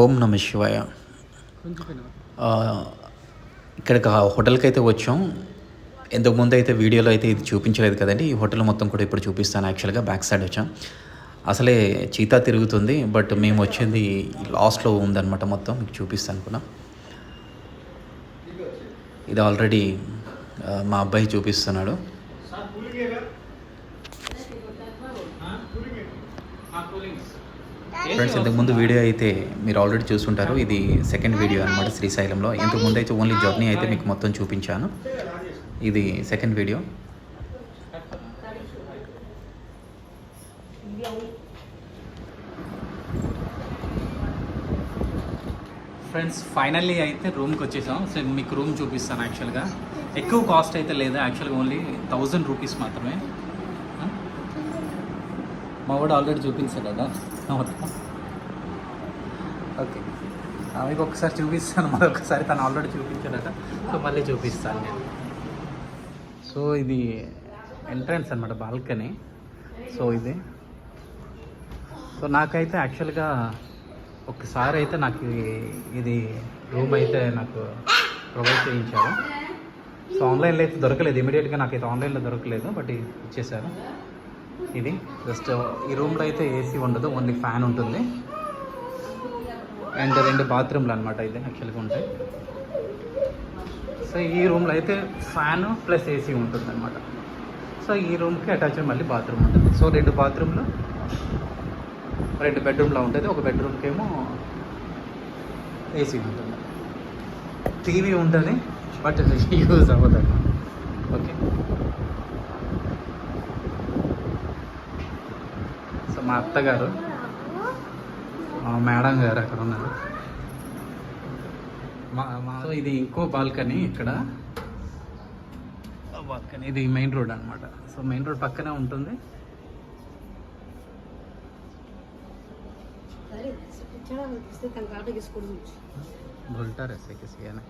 ఓం నమ శివాయ. ఇక్కడికి హోటల్కి అయితే వచ్చాం. ఇంతకుముందు అయితే వీడియోలో అయితే ఇది చూపించలేదు కదండి. ఈ హోటల్ మొత్తం కూడా ఇప్పుడు చూపిస్తాను యాక్చువల్గా బ్యాక్ సైడ్ వచ్చాం. అసలే చీతా తిరుగుతుంది బట్ మేము వచ్చింది లాస్ట్లో ఉందన్నమాట మొత్తం. మీకు చూపిస్తాను అనుకున్నా ఇది ఆల్రెడీ మా అబ్బాయి చూపిస్తున్నాడు. ఫ్రెండ్స్ ఇంతకు ముందు వీడియో అయితే మీరు ఆల్రెడీ చూసుంటారు ఇది సెకండ్ వీడియో అనమాట శ్రీశైలంలో. ఇంతకుముందు అయితే ఓన్లీ జర్నీ అయితే మీకు మొత్తం చూపించాను. ఇది సెకండ్ వీడియో ఫ్రెండ్స్ ఫైనల్లీ అయితే రూమ్కి వచ్చేసాం. సో మీకు రూమ్ చూపిస్తాను యాక్చువల్గా ఎక్కువ కాస్ట్ అయితే లేదు యాక్చువల్గా ఓన్లీ థౌజండ్ రూపీస్ మాత్రమే. మా వాడు ఆల్రెడీ చూపించాడు కదా. ఓకే. మీకు ఒకసారి చూపిస్తాను మరొకసారి తను ఆల్రెడీ చూపించాడట. సో మళ్ళీ చూపిస్తాను నేను. సో ఇది ఎంట్రన్స్ అనమాట బాల్కనీ సో ఇది. సో నాకైతే యాక్చువల్గా ఒకసారి అయితే నాకు ఇది- రూమ్ అయితే నాకు ప్రొవైడ్ చేయించారు. సో ఆన్లైన్లో అయితే దొరకలేదు. ఇమీడియట్గా నాకైతే ఆన్లైన్లో దొరకలేదు బట్ ఇచ్చేసారు ఇది. జస్ట్ ఈ రూమ్లో అయితే ఏసీ ఉండదు ఓన్లీ ఫ్యాన్ ఉంటుంది. అండ్ రెండు బాత్రూమ్లు అనమాట ఇది యాక్చువల్గా ఉంటాయి. సో ఈ రూమ్లో అయితే ఫ్యాన్ ప్లస్ ఏసీ ఉంటుంది అనమాట సో ఈ రూమ్కి అటాచ్డ్ మళ్ళీ బాత్రూమ్ ఉంటుంది. సో రెండు బాత్రూమ్లు రెండు బెడ్రూమ్లో ఉంటుంది. ఒక బెడ్రూమ్కి ఏమో ఏసీ ఉంటుంది. టీవీ ఉంటుంది బట్ యూజ్ అవ్వదు ఓకే. సో మా అత్తగారు మా మేడం గారు అక్కడ ఉన్నారు మా మా సో ఇది ఇంకో బాల్కనీ ఇక్కడ బాల్కనీ ఇది మెయిన్ రోడ్ అన్నమాట సో మెయిన్ రోడ్ పక్కనే ఉంటుంది अरे चढ़ा इससे कंकाटे के स्कूल में बोलता रहते किसी ने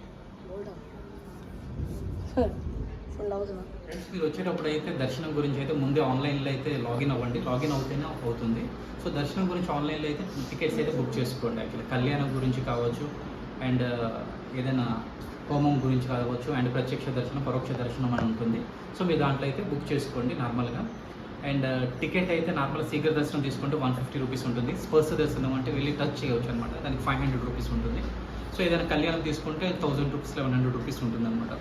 ఫ్రెండ్స్ మీరు వచ్చేటప్పుడు అయితే దర్శనం గురించి అయితే ముందే ఆన్లైన్లో అయితే లాగిన్ అవ్వండి. లాగిన్ అవుతేనే అవుతుంది. సో దర్శనం గురించి ఆన్లైన్లో అయితే టికెట్స్ అయితే బుక్ చేసుకోండి. యాక్చువల్లీ కళ్యాణం గురించి కావచ్చు అండ్ ఏదైనా హోమం గురించి కావచ్చు అండ్ ప్రత్యక్ష దర్శనం పరోక్ష దర్శనం అని ఉంటుంది. సో మీరు దాంట్లో అయితే బుక్ చేసుకోండి నార్మల్గా. అండ్ టికెట్ అయితే నార్మల్ శీఘ్ర దర్శనం తీసుకుంటే వన్ ఫిఫ్టీ రూపీస్ ఉంటుంది. స్పర్శ దర్శనం అంటే వెళ్ళి టచ్ చేయవచ్చు అనమాట దానికి ఫైవ్ హండ్రెడ్ రూపీస్ ఉంటుంది. సో ఏదైనా కళ్యాణం తీసుకుంటే thousand rupees eleven hundred rupees ఉంటుంది అనమాట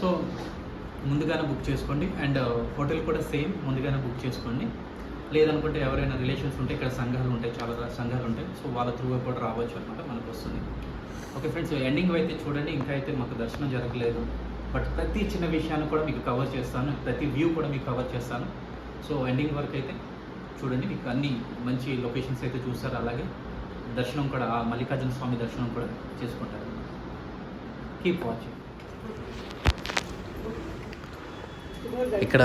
సో ముందుగానే బుక్ చేసుకోండి. అండ్ uh, హోటల్ కూడా సేమ్ ముందుగానే బుక్ చేసుకోండి. లేదనుకుంటే ఎవరైనా రిలేషన్స్ ఉంటే ఇక్కడ సంఘాలు ఉంటాయి చాలా సంఘాలు ఉంటాయి. సో వాళ్ళ త్రూ కూడా రావచ్చు అనమాట మనకు వస్తుంది ఓకే ఫ్రెండ్స్ ఎండింగ్ అయితే చూడండి. ఇంకా అయితే మాకు దర్శనం జరగలేదు. బట్ ప్రతి చిన్న విషయాన్ని కూడా మీకు కవర్ చేస్తాను. ప్రతి వ్యూ కూడా మీకు కవర్ చేస్తాను. సో ఎండింగ్ వరకు అయితే చూడండి. మీకు అన్ని మంచి లొకేషన్స్ అయితే చూస్తారు. అలాగే దర్శనం కూడా ఆ మల్లికార్జున స్వామి దర్శనం కూడా చేసుకుంటారు. కీప్ వాచింగ్ ఇక్కడ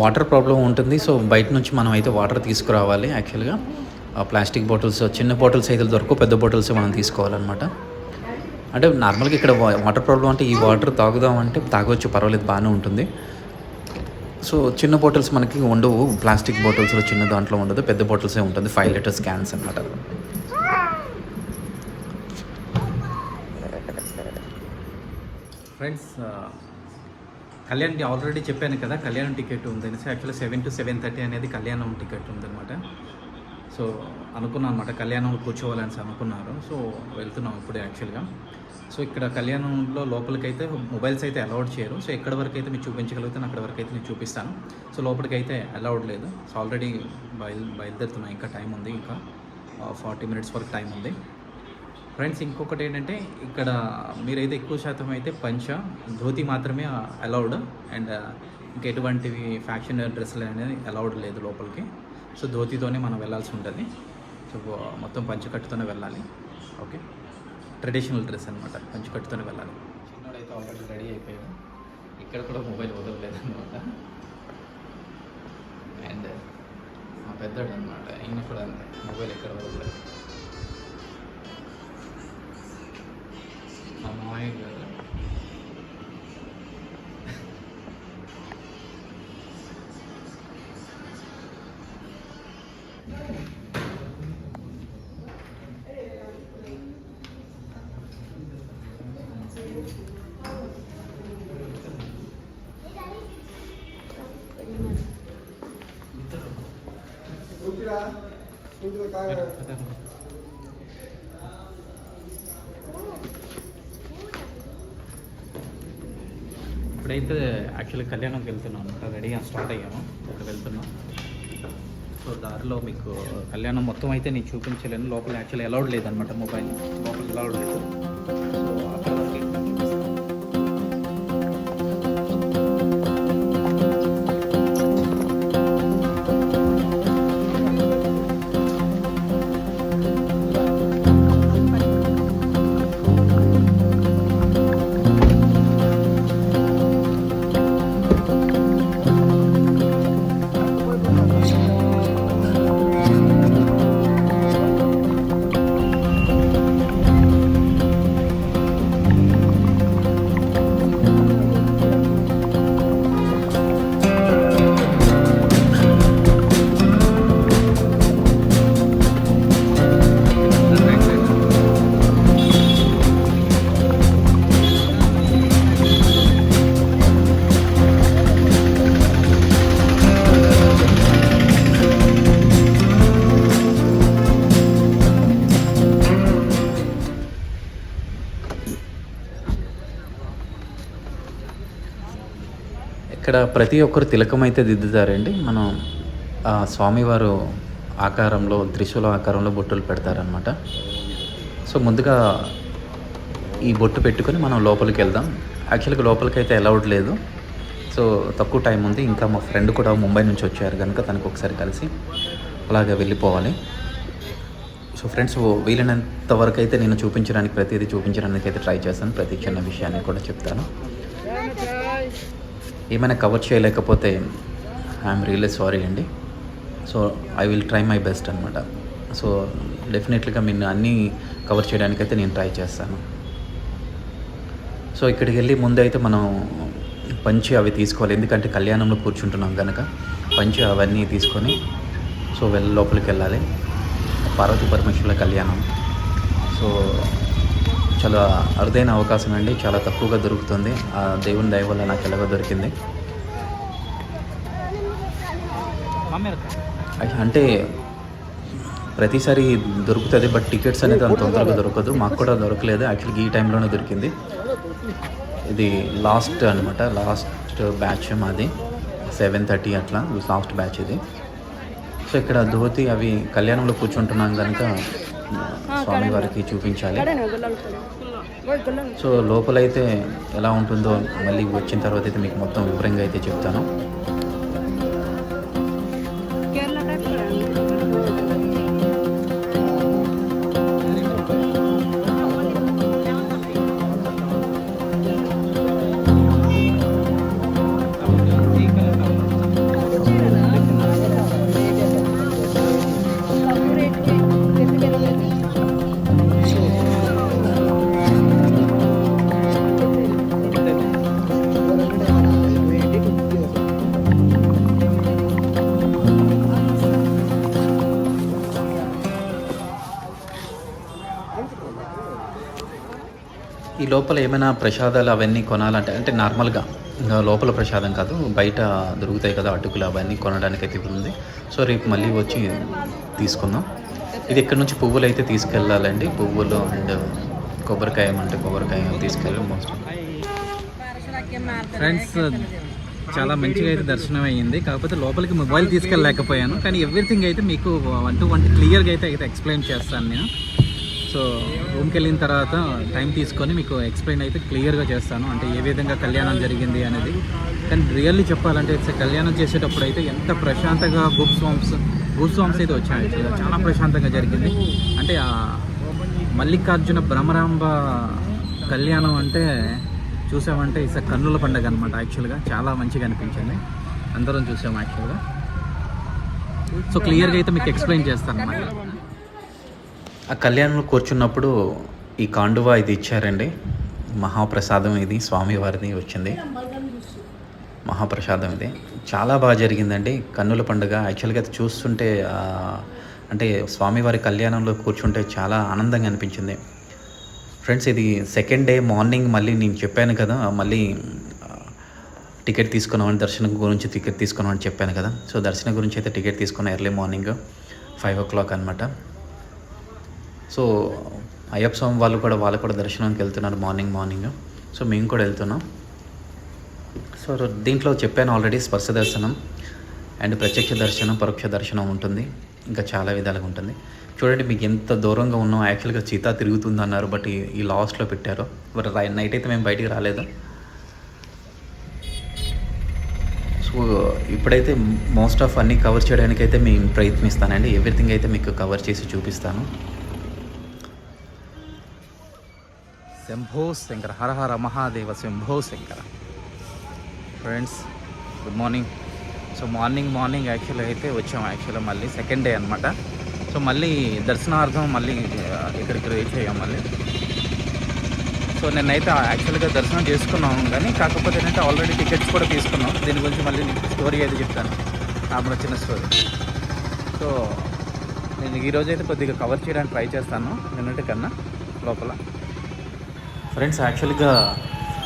వాటర్ ప్రాబ్లం ఉంటుంది. సో బయట నుంచి మనం అయితే వాటర్ తీసుకురావాలి యాక్చువల్గా ఆ ప్లాస్టిక్ బాటిల్స్ చిన్న బాటిల్స్ అయితే దొరకవు పెద్ద బాటిల్స్ మనం తీసుకోవాలన్నమాట. అంటే నార్మల్గా ఇక్కడ వాటర్ ప్రాబ్లం అంటే ఈ వాటర్ తాగుదాం అంటే పర్వాలేదు బాగానే ఉంటుంది. సో చిన్న బాటిల్స్ మనకి ఉండవు. ప్లాస్టిక్ బాటిల్స్లో చిన్న దాంట్లో ఉండదు. పెద్ద బాటిల్సే ఉంటుంది. ఫైవ్ లీటర్స్ క్యాన్స్ అనమాట ఫ్రెండ్స్ కళ్యాణ్ ఆల్రెడీ చెప్పాను కదా కళ్యాణం టికెట్ ఉందనేసి actually seven to seven thirty అనేది కళ్యాణం టికెట్ ఉందన్నమాట. సో అనుకున్నాను అనమాట కళ్యాణంలో కూర్చోవాలని అనుకున్నారు. సో వెళ్తున్నాం ఇప్పుడు యాక్చువల్గా సో ఇక్కడ కళ్యాణంలో లోపలికైతే మొబైల్స్ అయితే అలౌడ్ చేయరు. సో ఎక్కడ వరకు అయితే మీరు చూపించగలిగితే అక్కడ వరకు అయితే నేను చూపిస్తాను. సో లోపలికి అయితే అలౌడ్ లేదు. సో ఆల్రెడీ బయలు బయలుదేరుతున్నాం. ఇంకా టైం ఉంది. ఇంకా ఫార్టీ మినిట్స్ వరకు టైం ఉంది. ఫ్రెండ్స్ ఇంకొకటి ఏంటంటే ఇక్కడ మీరైతే ఎక్కువ శాతం అయితే పంచ ధోతి మాత్రమే అలౌడ్ అండ్ ఇంకా ఎటువంటివి ఫ్యాషన్ డ్రెస్సులు అనేది అలౌడ్ లేదు లోపలికి. సో ధోతితోనే మనం వెళ్ళాల్సి ఉంటుంది. సో మొత్తం పంచకట్టుతోనే వెళ్ళాలి. ఓకే? ట్రెడిషనల్ డ్రెస్ అనమాట పంచకట్టుతోనే వెళ్ళాలి. చిన్నోడైతే ఆల్రెడీ రెడీ అయిపోయాము ఇక్కడ కూడా మొబైల్ వదలలేదు అనమాట అండ్ మా పెద్దోడు అనమాట ఈయన కూడా అంతే. మొబైల్ ఎక్కడ వదలలేదు. Paranoid gitu. Thank you. Actually కళ్యాణంకి వెళ్తున్నాం. అనమాట రెడీగా స్టార్ట్ అయ్యాము. ఇక్కడ వెళ్తున్నాం. సో దారిలో మీకు కళ్యాణం మొత్తం అయితే నేను చూపించలేను. లోపల యాక్చువల్లీ అలౌడ్ లేదనమాట మొబైల్ లోపల అలౌడ్ లేదు. సో ఇక్కడ ప్రతి ఒక్కరు తిలకం అయితే దిద్దుతారండి. మనం ఆ స్వామివారు ఆకారంలో త్రిశూల ఆకారంలో బొట్టులు పెడతారనమాట సో ముందుగా ఈ బొట్టు పెట్టుకొని మనం లోపలికి వెళ్దాం. యాక్చువల్గా లోపలికి అయితే అలౌడ్ లేదు. సో తక్కువ టైం ఉంది. ఇంకా మా ఫ్రెండ్ కూడా ముంబై నుంచి వచ్చారు కనుక తనకు ఒకసారి కలిసి అలాగే వెళ్ళిపోవాలి. సో ఫ్రెండ్స్ వీలైనంత వరకు అయితే నేను చూపించడానికి ప్రతిదీ చూపించడానికి అయితే ట్రై చేస్తాను. ప్రతి చిన్న విషయాన్ని కూడా చెప్తాను. ఏమైనా కవర్ చేయలేకపోతే ఐఎమ్ రియల్లీ సారీ అండి. So I will try my best అనమాట సో డెఫినెట్లీగా మీరు అన్నీ కవర్ చేయడానికైతే నేను ట్రై చేస్తాను. సో ఇక్కడికి వెళ్ళి ముందైతే మనం పంచి అవి తీసుకోవాలి. ఎందుకంటే కళ్యాణంలో కూర్చుంటున్నాం కనుక పంచి అవన్నీ తీసుకొని సో వెళ్ళ లోపలికి వెళ్ళాలి. పార్వతీ పరమేశ్వరుల కళ్యాణం. సో చాలా అరుదైన అవకాశం అండి. చాలా తక్కువగా దొరుకుతుంది. ఆ దేవుని దయ వల్ల నాకు ఎలాగో దొరికింది. అంటే ప్రతిసారి దొరుకుతుంది బట్ టికెట్స్ అనేది అంత తొందరగా దొరకదు. మాకు కూడా దొరకలేదు. యాక్చువల్గా ఈ టైంలోనే దొరికింది. ఇది లాస్ట్ అనమాట లాస్ట్ బ్యాచ్ మాది. సెవెన్ థర్టీ అట్లా. లాస్ట్ బ్యాచ్ ఇది. సో ఇక్కడ ధోతి అవి కళ్యాణంలో కూర్చుంటున్నాం కనుక స్వామివారికి చూపించాలి. సో లోపలైతే ఎలా ఉంటుందో మళ్ళీ వచ్చిన తర్వాత అయితే మీకు మొత్తం వివరంగా అయితే చెప్తాను. లోపల ఏమైనా ప్రసాదాలు అవన్నీ కొనాలంటే అంటే నార్మల్గా లోపల ప్రసాదం కాదు బయట దొరుకుతాయి కదా అటుకులు అవన్నీ కొనడానికి అయితే ఉంది. సో రేపు మళ్ళీ వచ్చి తీసుకుందాం. ఇది ఇక్కడ నుంచి పువ్వులు అయితే తీసుకెళ్ళాలండి? పువ్వులు అండ్ కొబ్బరికాయ అంటే కొబ్బరికాయ తీసుకెళ్ళి మోస్ట్ ఫ్రెండ్స్ చాలా మంచిగా అయితే దర్శనం అయ్యింది. కాకపోతే లోపలికి మొబైల్ తీసుకెళ్ళలేకపోయాను. కానీ ఎవ్రీథింగ్ అయితే మీకు వన్ టు వన్ క్లియర్గా అయితే అయితే ఎక్స్ప్లెయిన్ చేస్తాను నేను. సో రూమ్కి వెళ్ళిన తర్వాత టైం తీసుకొని మీకు ఎక్స్ప్లెయిన్ అయితే క్లియర్గా చేస్తాను. అంటే ఏ విధంగా కళ్యాణం జరిగింది అనేది. కానీ రియల్లీ చెప్పాలంటే ఇట్స్ కళ్యాణం చేసేటప్పుడు అయితే ఎంత ప్రశాంతంగా బుక్ స్వామ్స్ బుక్ స్వామ్స్ అయితే వచ్చాయి చాలా ప్రశాంతంగా జరిగింది. అంటే ఆ మల్లికార్జున భ్రమరాంబ కళ్యాణం అంటే చూసామంటే ఇస కన్నుల పండగ అనమాట యాక్చువల్గా చాలా మంచిగా అనిపించింది. అందరం చూసాం యాక్చువల్గా సో క్లియర్గా అయితే మీకు ఎక్స్ప్లెయిన్ చేస్తాను అన్నమాట. ఆ కళ్యాణంలో కూర్చున్నప్పుడు ఈ కాండువా ఇది ఇచ్చారండి. మహాప్రసాదం ఇది స్వామివారిది వచ్చింది. మహాప్రసాదం ఇది. చాలా బాగా జరిగిందండి. కన్నుల పండుగ. యాక్చువల్గా అది చూస్తుంటే అంటే స్వామివారి కళ్యాణంలో కూర్చుంటే చాలా ఆనందంగా అనిపించింది. ఫ్రెండ్స్ ఇది సెకండ్ డే మార్నింగ్ మళ్ళీ నేను చెప్పాను కదా మళ్ళీ టికెట్ తీసుకున్నామని దర్శనం గురించి టికెట్ తీసుకున్నామని చెప్పాను కదా. సో దర్శనం గురించి అయితే టికెట్ తీసుకున్నాను early morning five o'clock అనమాట సో అయ్యప్ప స్వామి వాళ్ళు కూడా వాళ్ళు కూడా దర్శనానికి వెళ్తున్నారు మార్నింగ్ మార్నింగ్. సో మేము కూడా వెళ్తున్నాం. సో దీంట్లో చెప్పాను ఆల్రెడీ స్పర్శ దర్శనం అండ్ ప్రత్యక్ష దర్శనం పరోక్ష దర్శనం ఉంటుంది. ఇంకా చాలా విధాలుగా ఉంటుంది. చూడండి మీకు ఎంత దూరంగా ఉన్నాం. యాక్చువల్గా చీతా తిరుగుతుంది అన్నారు బట్ ఈ- లాస్ట్లో పెట్టారు. మరి నైట్ అయితే మేము బయటికి రాలేదు. సో ఇప్పుడైతే మోస్ట్ ఆఫ్ అన్నీ కవర్ చేయడానికి అయితే మేము ప్రయత్నిస్తానండి. ఎవ్రీథింగ్ అయితే మీకు కవర్ చేసి చూపిస్తాను. Shambho Shankara. Hara Hara Mahadeva Shambho Shankara. Friends good morning so morning morning యాక్చువల్గా అయితే వచ్చాం. యాక్చువల్గా మళ్ళీ సెకండ్ డే అనమాట సో మళ్ళీ దర్శనార్థం మళ్ళీ uh, ఇక్కడికి రీచ్ అయ్యాం మళ్ళీ. సో నేనైతే యాక్చువల్గా దర్శనం చేసుకున్నాం కానీ కాకపోతే ఏంటంటే ఆల్రెడీ టికెట్స్ కూడా తీసుకున్నాం. దీని గురించి మళ్ళీ స్టోరీ అయితే చెప్తాను. నాకు చిన్న స్టోరీ సో నేను ఈరోజు అయితే కొద్దిగా కవర్ చేయడానికి ట్రై చేస్తాను. నిన్నటి కన్నా లోపల. ఫ్రెండ్స్ యాక్చువల్గా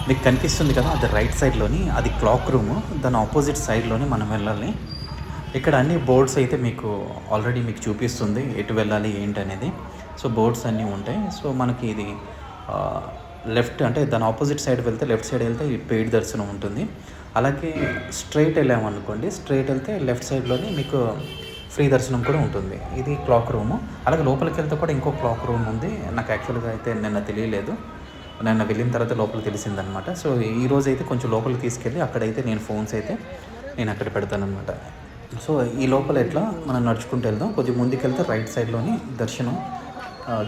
మీకు కనిపిస్తుంది కదా అది రైట్ సైడ్లోని అది క్లాక్ రూమ్ దాని ఆపోజిట్ సైడ్లోని మనం వెళ్ళాలి. ఇక్కడ అన్ని బోర్డ్స్ అయితే మీకు ఆల్రెడీ మీకు చూపిస్తుంది ఎటు వెళ్ళాలి ఏంటి అనేది. సో బోర్డ్స్ అన్నీ ఉంటాయి. సో మనకి ఇది లెఫ్ట్ అంటే దాని ఆపోజిట్ సైడ్ వెళ్తే లెఫ్ట్ సైడ్ వెళ్తే పెయిడ్ దర్శనం ఉంటుంది. అలాగే స్ట్రైట్ వెళ్ళామనుకోండి స్ట్రైట్ వెళ్తే లెఫ్ట్ సైడ్లోని మీకు ఫ్రీ దర్శనం కూడా ఉంటుంది. ఇది క్లాక్ రూము అలాగే లోపలికి వెళ్తే కూడా ఇంకో క్లాక్ రూమ్ ఉంది. నాకు యాక్చువల్గా అయితే నిన్న తెలియలేదు. నిన్న వెళ్ళిన తర్వాత లోపల తెలిసిందనమాట. సో ఈ రోజు అయితే కొంచెం లోపలికి తీసుకెళ్ళి అక్కడైతే నేను ఫోన్స్ అయితే నేను అక్కడ పెడతానమాట సో ఈ లోపల ఎట్లా మనం నడుచుకుంటూ వెళ్దాం. కొంచెం ముందుకెళ్తే రైట్ సైడ్లోని దర్శనం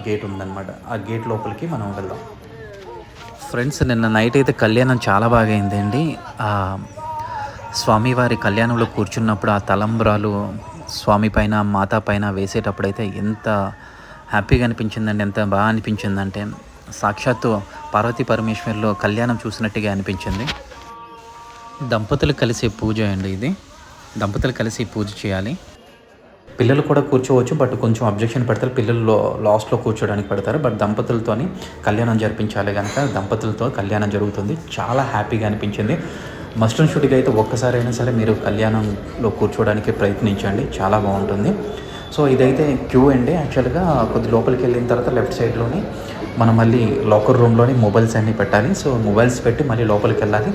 గేట్ ఉందన్నమాట ఆ గేట్ లోపలికి మనం వెళ్దాం. ఫ్రెండ్స్ నిన్న నైట్ అయితే కళ్యాణం చాలా బాగా అయిందండి. స్వామివారి కళ్యాణంలో కూర్చున్నప్పుడు ఆ తలంబ్రాలు స్వామి పైన మాతా పైన వేసేటప్పుడు అయితే ఎంత హ్యాపీగా అనిపించిందండి ఎంత బాగా అనిపించిందంటే సాక్షాత్తు పార్వతీ పరమేశ్వర్లో కళ్యాణం చూసినట్టుగా అనిపించింది. దంపతులు కలిసే పూజ అండి ఇది. దంపతులు కలిసి పూజ చేయాలి. పిల్లలు కూడా కూర్చోవచ్చు బట్ కొంచెం అబ్జెక్షన్ పెడతారు. పిల్లల్లో లాస్ట్లో కూర్చోడానికి పెడతారు. బట్ దంపతులతోని కళ్యాణం జరిపించాలి కనుక దంపతులతో కళ్యాణం జరుగుతుంది. చాలా హ్యాపీగా అనిపించింది. మస్ట్ అండ్ అయితే ఒక్కసారి అయినా సరే మీరు కళ్యాణంలో కూర్చోవడానికి ప్రయత్నించండి. చాలా బాగుంటుంది. సో ఇదైతే క్యూ అండి. యాక్చువల్గా కొద్ది లోపలికి వెళ్ళిన తర్వాత లెఫ్ట్ సైడ్లోని మనం మళ్ళీ లాకర్ రూమ్లోని మొబైల్స్ అన్నీ పెట్టాలి. సో మొబైల్స్ పెట్టి మళ్ళీ లోపలికి వెళ్ళాలి.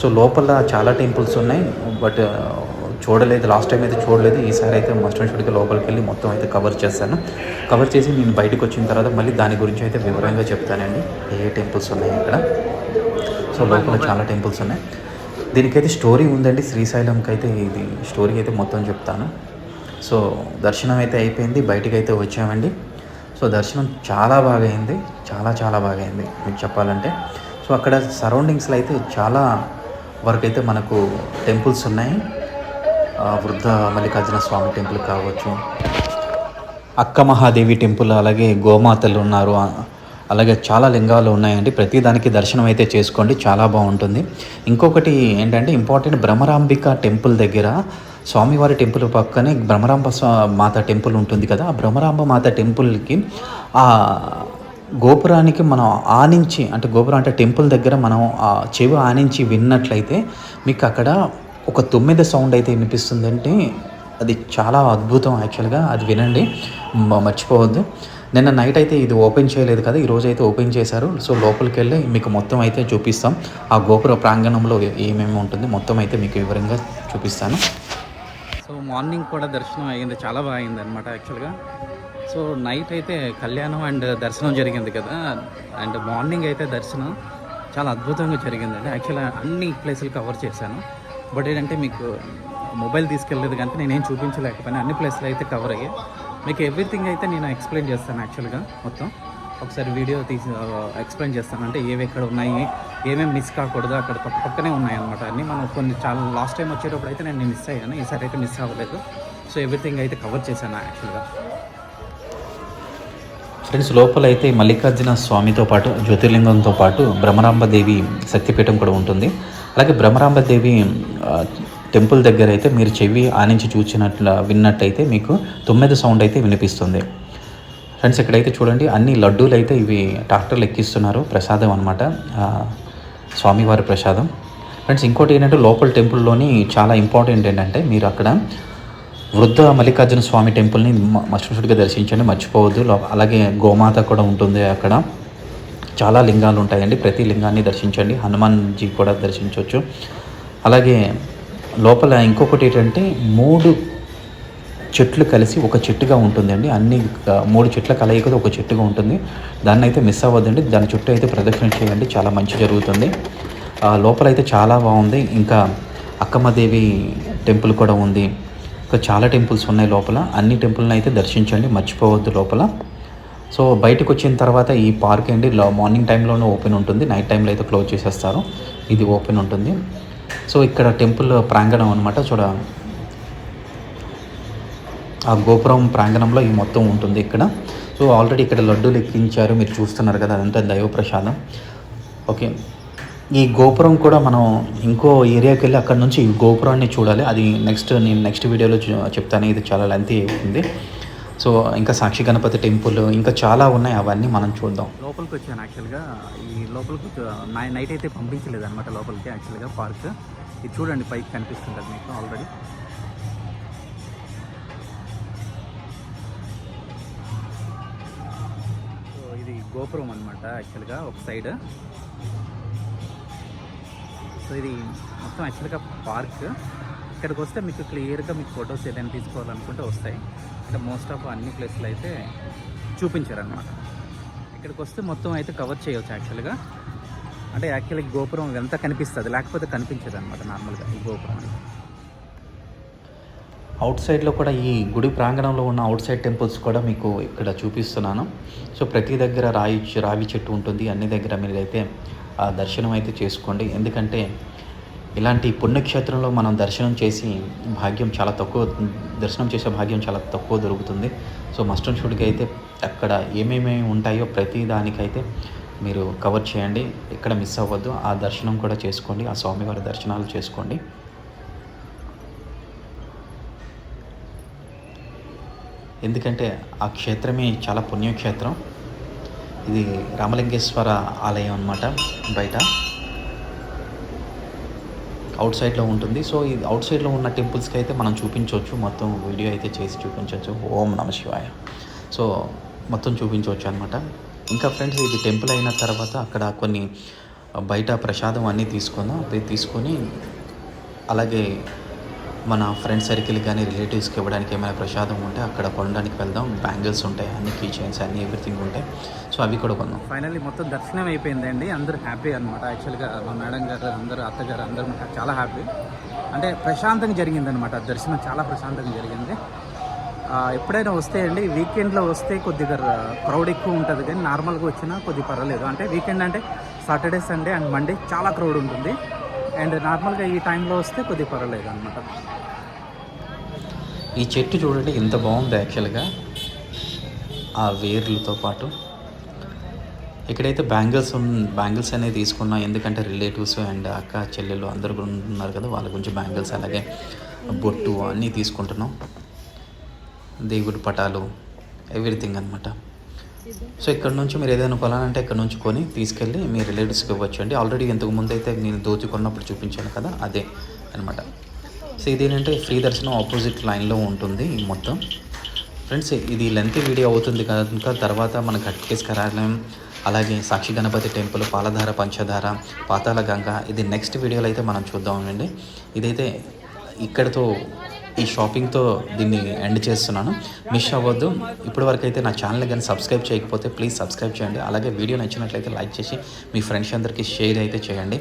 సో లోపల చాలా టెంపుల్స్ ఉన్నాయి. బట్ చూడలేదు. లాస్ట్ టైం అయితే చూడలేదు. ఈసారి అయితే మస్ట్ చోటికి లోపలికి వెళ్ళి మొత్తం అయితే కవర్ చేస్తాను. కవర్ చేసి నేను బయటకు వచ్చిన తర్వాత మళ్ళీ దాని గురించి అయితే వివరంగా చెప్తానండి. ఏ ఏ టెంపుల్స్ ఉన్నాయి ఇక్కడ సో లోపల చాలా టెంపుల్స్ ఉన్నాయి. దీనికైతే స్టోరీ ఉందండి. శ్రీశైలంకి అయితే ఇది స్టోరీ అయితే మొత్తం చెప్తాను. సో దర్శనం అయితే అయిపోయింది. బయటికి అయితే వచ్చామండి. సో దర్శనం చాలా బాగా అయింది చాలా చాలా బాగా అయింది మీకు చెప్పాలంటే. సో అక్కడ సరౌండింగ్స్లో అయితే చాలా వరకు అయితే మనకు టెంపుల్స్ ఉన్నాయి. వృద్ధ మల్లికార్జున స్వామి టెంపుల్ కావచ్చు. అక్క మహాదేవి టెంపుల్ అలాగే గోమాతలు ఉన్నారు. అలాగే చాలా లింగాలు ఉన్నాయండి. ప్రతి దానికి దర్శనం అయితే చేసుకోండి. చాలా బాగుంటుంది. ఇంకొకటి ఏంటంటే ఇంపార్టెంట్ భ్రమరాంబిక టెంపుల్ దగ్గర స్వామివారి టెంపుల్ పక్కనే భ్రమరాంబ మాత టెంపుల్ ఉంటుంది కదా ఆ భ్రమరాంబ మాత టెంపుల్కి ఆ గోపురానికి మనం ఆనించి అంటే గోపురం అంటే టెంపుల్ దగ్గర మనం ఆ చెవి ఆనించి విన్నట్లయితే మీకు అక్కడ ఒక తొమ్మిది సౌండ్ అయితే వినిపిస్తుందంటే అది చాలా అద్భుతం యాక్చువల్గా. అది వినండి మ- మర్చిపోవద్దు. నిన్న నైట్ అయితే ఇది ఓపెన్ చేయలేదు కదా ఈరోజు అయితే ఓపెన్ చేశారు. సో లోపలికి వెళ్ళి మీకు మొత్తం అయితే చూపిస్తాం. ఆ గోపుర ప్రాంగణంలో ఏమేమి ఉంటుంది మొత్తం అయితే మీకు వివరంగా చూపిస్తాను. సో మార్నింగ్ కూడా దర్శనం అయ్యింది. చాలా బాగా అయింది అనమాట యాక్చువల్గా. సో నైట్ అయితే కళ్యాణం అండ్ దర్శనం జరిగింది కదా. అండ్ మార్నింగ్ అయితే దర్శనం చాలా అద్భుతంగా జరిగిందండి యాక్చువల్గా అన్ని ప్లేసులు కవర్ చేశాను. బట్ ఏంటంటే మీకు మొబైల్ తీసుకెళ్ళలేదు కనుక నేనేం చూపించలేకపోయినా అన్ని ప్లేసులు అయితే కవర్ అయ్యాయి. మీకు ఎవ్రీథింగ్ అయితే నేను ఎక్స్ప్లెయిన్ చేస్తాను యాక్చువల్గా మొత్తం. ఒకసారి వీడియో తీసి ఎక్స్ప్లెయిన్ చేస్తాను. అంటే ఏవి ఎక్కడ ఉన్నాయి ఏమేమి మిస్ కాకూడదు అక్కడ పక్క పక్కనే ఉన్నాయి అనమాట అన్నీ. మనం కొన్ని చాలా లాస్ట్ టైం వచ్చేటప్పుడు అయితే నేను మిస్ అయ్యాను ఈసారి అయితే మిస్ అవ్వలేదు. సో ఎవ్రీథింగ్ అయితే కవర్ చేశాను యాక్చువల్గా ఫ్రెండ్స్ లోపల అయితే మల్లికార్జున స్వామితో పాటు జ్యోతిర్లింగంతో పాటు భ్రమరాంబదేవి శక్తిపీఠం కూడా ఉంటుంది. అలాగే భ్రమరాంబదేవి టెంపుల్ దగ్గర అయితే మీరు చెవి ఆనించి చూసినట్లు విన్నట్టయితే మీకు తొమ్మిది సౌండ్ అయితే వినిపిస్తుంది. ఫ్రెండ్స్ ఇక్కడైతే చూడండి అన్ని లడ్డూలు అయితే ఇవి ట్రాక్టర్లు ఎక్కిస్తున్నారు ప్రసాదం అనమాట స్వామివారి ప్రసాదం. ఫ్రెండ్స్ ఇంకోటి ఏంటంటే లోపల టెంపుల్లోని చాలా ఇంపార్టెంట్ ఏంటంటే మీరు అక్కడ వృద్ధ మల్లికార్జున స్వామి టెంపుల్ని మస్టుగా దర్శించండి మర్చిపోవద్దు. అలాగే గోమాత కూడా ఉంటుంది అక్కడ. చాలా లింగాలు ఉంటాయండి ప్రతి లింగాన్ని దర్శించండి హనుమాన్జీ కూడా దర్శించవచ్చు అలాగే లోపల ఇంకొకటి ఏంటంటే మూడు చెట్లు కలిసి ఒక చెట్టుగా ఉంటుందండి. అన్ని మూడు చెట్ల కలయికతో ఒక చెట్టుగా ఉంటుంది. దాన్ని అయితే మిస్ అవ్వద్దండి. దాని చుట్టూ అయితే ప్రదక్షిణ చేయండి. చాలా మంచి జరుగుతుంది. లోపల అయితే చాలా బాగుంది. ఇంకా అక్కమ్మదేవి టెంపుల్ కూడా ఉంది. ఇంకా చాలా టెంపుల్స్ ఉన్నాయి లోపల. అన్ని టెంపుల్ని అయితే దర్శించండి. మర్చిపోవద్దు లోపల. సో బయటకు వచ్చిన తర్వాత ఈ పార్క్ అండి. మార్నింగ్ టైంలోనే ఓపెన్ ఉంటుంది. నైట్ టైంలో అయితే క్లోజ్ చేసేస్తారు. ఇది ఓపెన్ ఉంటుంది. సో ఇక్కడ టెంపుల్ ప్రాంగణం అనమాట చూడ ఆ గోపురం ప్రాంగణంలో ఈ మొత్తం ఉంటుంది ఇక్కడ. సో ఆల్రెడీ ఇక్కడ లడ్డూలు ఎక్కించారు. మీరు చూస్తున్నారు కదా అదంతా దైవ ప్రసాదం ఓకే. ఈ గోపురం కూడా మనం ఇంకో ఏరియాకి వెళ్ళి అక్కడ నుంచి ఈ గోపురాన్ని చూడాలి. అది నెక్స్ట్ నేను నెక్స్ట్ వీడియోలో చూ- చెప్తాను. ఇది చాలా లెంతీ అవుతుంది సో ఇంకా సాక్షి గణపతి టెంపుల్ ఇంకా చాలా ఉన్నాయి. అవన్నీ మనం చూద్దాం. లోపలికి వచ్చాను యాక్చువల్గా. ఈ లోపలికి నైట్ అయితే పంపించలేదు అనమాట లోపలికి యాక్చువల్గా పార్క్. ఇది చూడండి పైకి కనిపిస్తుంది మీకు ఆల్రెడీ. గోపురం అనమాట యాక్చువల్గా ఒక సైడ్ సో ఇది మొత్తం యాక్చువల్గా పార్క్ ఇక్కడికి వస్తే మీకు క్లియర్గా మీకు ఫొటోస్ ఏదైనా తీసుకోవాలనుకుంటే వస్తాయి. అంటే మోస్ట్ ఆఫ్ అన్ని ప్లేస్లు అయితే చూపించారనమాట ఇక్కడికి వస్తే మొత్తం అయితే కవర్ చేయవచ్చు యాక్చువల్గా అంటే యాక్చువల్గా గోపురం ఎంత కనిపిస్తుంది? లేకపోతే కనిపించదు అనమాట నార్మల్గా ఈ గోపురం అనేది. అవుట్ సైడ్లో కూడా ఈ గుడి ప్రాంగణంలో ఉన్న అవుట్ సైడ్ టెంపుల్స్ కూడా మీకు ఇక్కడ చూపిస్తున్నాను. సో ప్రతి దగ్గర రాయి రావి చెట్టు ఉంటుంది. అన్ని దగ్గర మీరు అయితే ఆ దర్శనం అయితే చేసుకోండి. ఎందుకంటే ఇలాంటి పుణ్యక్షేత్రంలో మనం దర్శనం చేసి భాగ్యం చాలా తక్కువ దర్శనం చేసే భాగ్యం చాలా తక్కువ దొరుకుతుంది. సో మస్ట్ షూట్కి అయితే అక్కడ ఏమేమి ఉంటాయో ప్రతి దానికైతే మీరు కవర్ చేయండి. ఇక్కడ మిస్ అవ్వద్దు. ఆ దర్శనం కూడా చేసుకోండి. ఆ స్వామివారి దర్శనాలు చేసుకోండి. ఎందుకంటే ఆ క్షేత్రమే చాలా పుణ్యక్షేత్రం. ఇది రామలింగేశ్వర ఆలయం అనమాట బయట. అవుట్ సైడ్లో ఉంటుంది. సో ఇది అవుట్ సైడ్లో ఉన్న టెంపుల్స్కి అయితే మనం చూపించవచ్చు. మొత్తం వీడియో అయితే చేసి చూపించవచ్చు. ఓం నమ శివాయ. సో మొత్తం చూపించవచ్చు అనమాట ఇంకా ఫ్రెండ్స్ ఇది టెంపుల్ అయిన తర్వాత అక్కడ కొన్ని బయట ప్రసాదం అన్నీ తీసుకుందాం. అవి తీసుకొని అలాగే మన ఫ్రెండ్ సర్కిల్ కానీ రిలేటివ్స్కి ఇవ్వడానికి ఏమైనా ప్రసాదం ఉంటే అక్కడ కొనడానికి వెళ్దాం. బ్యాంగిల్స్ ఉంటాయి అన్ని కీ చైన్స్ అన్ని ఎవ్రీథింగ్ ఉంటాయి. సో అవి కూడా కొందాం. ఫైనల్లీ మొత్తం దర్శనం అయిపోయిందండి. అందరూ హ్యాపీ అనమాట యాక్చువల్గా మా మేడం గారు అందరూ అత్తగారు అందరూ చాలా హ్యాపీ అంటే ప్రశాంతంగా జరిగిందనమాట దర్శనం చాలా ప్రశాంతంగా జరిగింది. ఎప్పుడైనా వస్తే అండి వీకెండ్లో వస్తే కొద్దిగా క్రౌడ్ ఎక్కువ ఉంటుంది. కానీ నార్మల్గా వచ్చినా కొద్దిగా పర్వాలేదు. అంటే వీకెండ్ అంటే సాటర్డే సండే అండ్ మండే చాలా క్రౌడ్ ఉంటుంది. అండ్ నార్మల్గా ఈ టైంలో వస్తే కొద్దిగా పర్వాలేదు అనమాట ఈ చెట్టు చూడండి ఎంత బాగుంది యాక్చువల్గా ఆ వేర్లతో పాటు. ఇక్కడైతే బ్యాంగిల్స్ బ్యాంగిల్స్ అనేది తీసుకున్నాం ఎందుకంటే రిలేటివ్స్ అండ్ అక్క చెల్లెలు అందరు కూడా ఉన్నారు కదా వాళ్ళ గురించి బ్యాంగిల్స్ అలాగే బొట్టు అన్నీ తీసుకుంటున్నాం. దేవుడి పటాలు ఎవ్రీథింగ్ అనమాట సో ఇక్కడ నుంచి మీరు ఏదైనా కొనాలంటే ఇక్కడ నుంచి కొని తీసుకెళ్ళి మీ రిలేటివ్స్కి ఇవ్వచ్చు అండి ఆల్రెడీ ఇంతకు ముందు అయితే నేను దోతి కొన్నప్పుడు చూపించాను కదా అదే అనమాట సో ఇదేంటంటే ఫ్రీ దర్శనం ఆపోజిట్ లైన్లో ఉంటుంది మొత్తం. ఫ్రెండ్స్ ఇది లెంత్ వీడియో అవుతుంది కనుక తర్వాత మన ఘట్కేశ్ కార్యాలయం అలాగే సాక్షి గణపతి టెంపుల్ పాలధార పంచధార పాతాల గంగ ఇది నెక్స్ట్ వీడియోలో అయితే మనం చూద్దామండి ఇదైతే ఇక్కడితో ఈ షాపింగ్తో దీన్ని ఎండ్ చేస్తున్నాను. మిస్ అవ్వద్దు. ఇప్పటి వరకు అయితే నా ఛానల్ కానీ సబ్స్క్రైబ్ చేయకపోతే ప్లీజ్ సబ్స్క్రైబ్ చేయండి. అలాగే వీడియో నచ్చినట్లయితే లైక్ చేసి మీ ఫ్రెండ్స్ అందరికీ షేర్ అయితే చేయండి.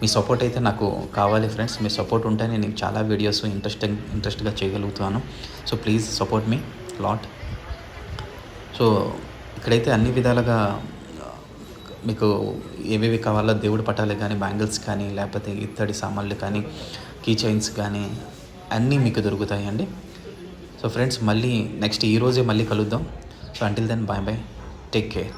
మీ సపోర్ట్ అయితే నాకు కావాలి ఫ్రెండ్స్. మీ సపోర్ట్ ఉంటే నేను చాలా వీడియోస్ ఇంట్రెస్టింగ్ ఇంట్రెస్ట్గా చేయగలుగుతాను so please support me lot. So ఇక్కడైతే అన్ని విధాలుగా మీకు ఏవేవి కావాలో దేవుడి పటాలు కానీ బ్యాంగిల్స్ కానీ లేకపోతే ఇత్తడి సామాన్లు కానీ కీ చైన్స్ కానీ అన్నీ మీకు దొరుకుతాయి అండి సో ఫ్రెండ్స్ మళ్ళీ నెక్స్ట్ ఈ రోజే మళ్ళీ కలుద్దాం. So until then bye bye take care